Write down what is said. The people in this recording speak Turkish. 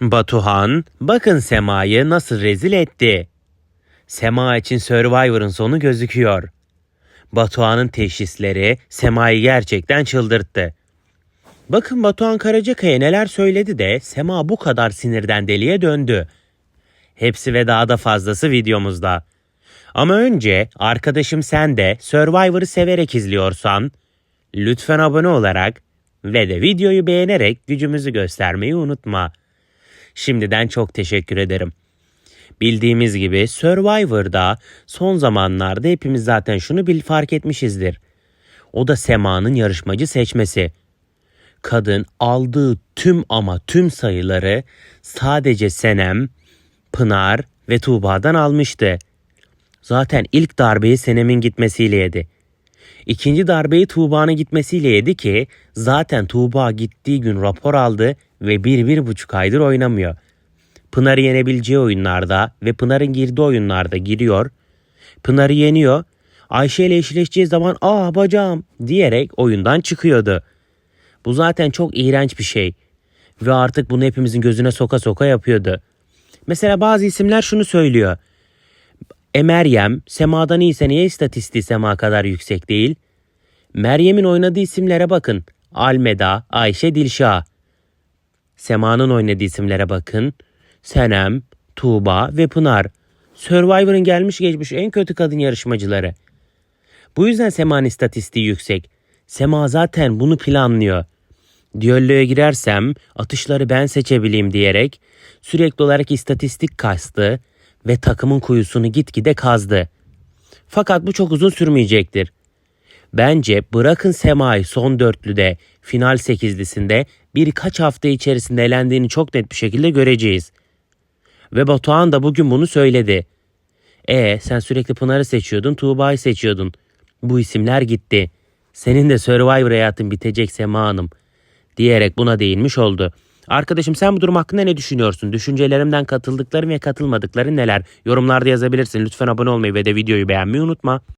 Batuhan, bakın Sema'yı nasıl rezil etti. Sema için Survivor'ın sonu gözüküyor. Batuhan'ın teşhisleri Sema'yı gerçekten çıldırttı. Bakın Batuhan Karacakaya neler söyledi de Sema bu kadar sinirden deliye döndü. Hepsi ve daha da fazlası videomuzda. Ama önce arkadaşım sen de Survivor'ı severek izliyorsan lütfen abone olarak ve de videoyu beğenerek gücümüzü göstermeyi unutma. Şimdiden çok teşekkür ederim. Bildiğimiz gibi Survivor'da son zamanlarda hepimiz zaten şunu bil fark etmişizdir. O da Sema'nın yarışmacı seçmesi. Kadın aldığı tüm ama tüm sayıları sadece Senem, Pınar ve Tuğba'dan almıştı. Zaten ilk darbeyi Senem'in gitmesiyle yedi. İkinci darbeyi Tuğba'nın gitmesiyle yedi ki zaten Tuğba gittiği gün rapor aldı ve bir, bir buçuk aydır oynamıyor. Pınar'ı yenebileceği oyunlarda ve Pınar'ın girdiği oyunlarda giriyor. Pınar'ı yeniyor. Ayşe ile eşleşeceği zaman aa bacağım diyerek oyundan çıkıyordu. Bu zaten çok iğrenç bir şey. Ve artık bunu hepimizin gözüne soka soka yapıyordu. Mesela bazı isimler şunu söylüyor. E Meryem, Sema'dan iyiyse niye istatistiği Sema kadar yüksek değil? Meryem'in oynadığı isimlere bakın. Almeda, Ayşe Dilşah. Sema'nın oynadığı isimlere bakın. Senem, Tuğba ve Pınar. Survivor'ın gelmiş geçmiş en kötü kadın yarışmacıları. Bu yüzden Sema'nın istatistiği yüksek. Sema zaten bunu planlıyor. Diyalloğa girersem atışları ben seçebileyim diyerek sürekli olarak istatistik kastı ve takımın kuyusunu gitgide kazdı. Fakat bu çok uzun sürmeyecektir. Bence bırakın Sema'yı son dörtlüde, final sekizlisinde birkaç hafta içerisinde elendiğini çok net bir şekilde göreceğiz. Ve Batuhan da bugün bunu söyledi. E sen sürekli Pınar'ı seçiyordun, Tuğba'yı seçiyordun. Bu isimler gitti. Senin de Survivor hayatın bitecek Sema Hanım. Diyerek buna değinmiş oldu. Arkadaşım sen bu durum hakkında ne düşünüyorsun? Düşüncelerimden katıldıkların ve katılmadıkların neler? Yorumlarda yazabilirsin. Lütfen abone olmayı ve de videoyu beğenmeyi unutma.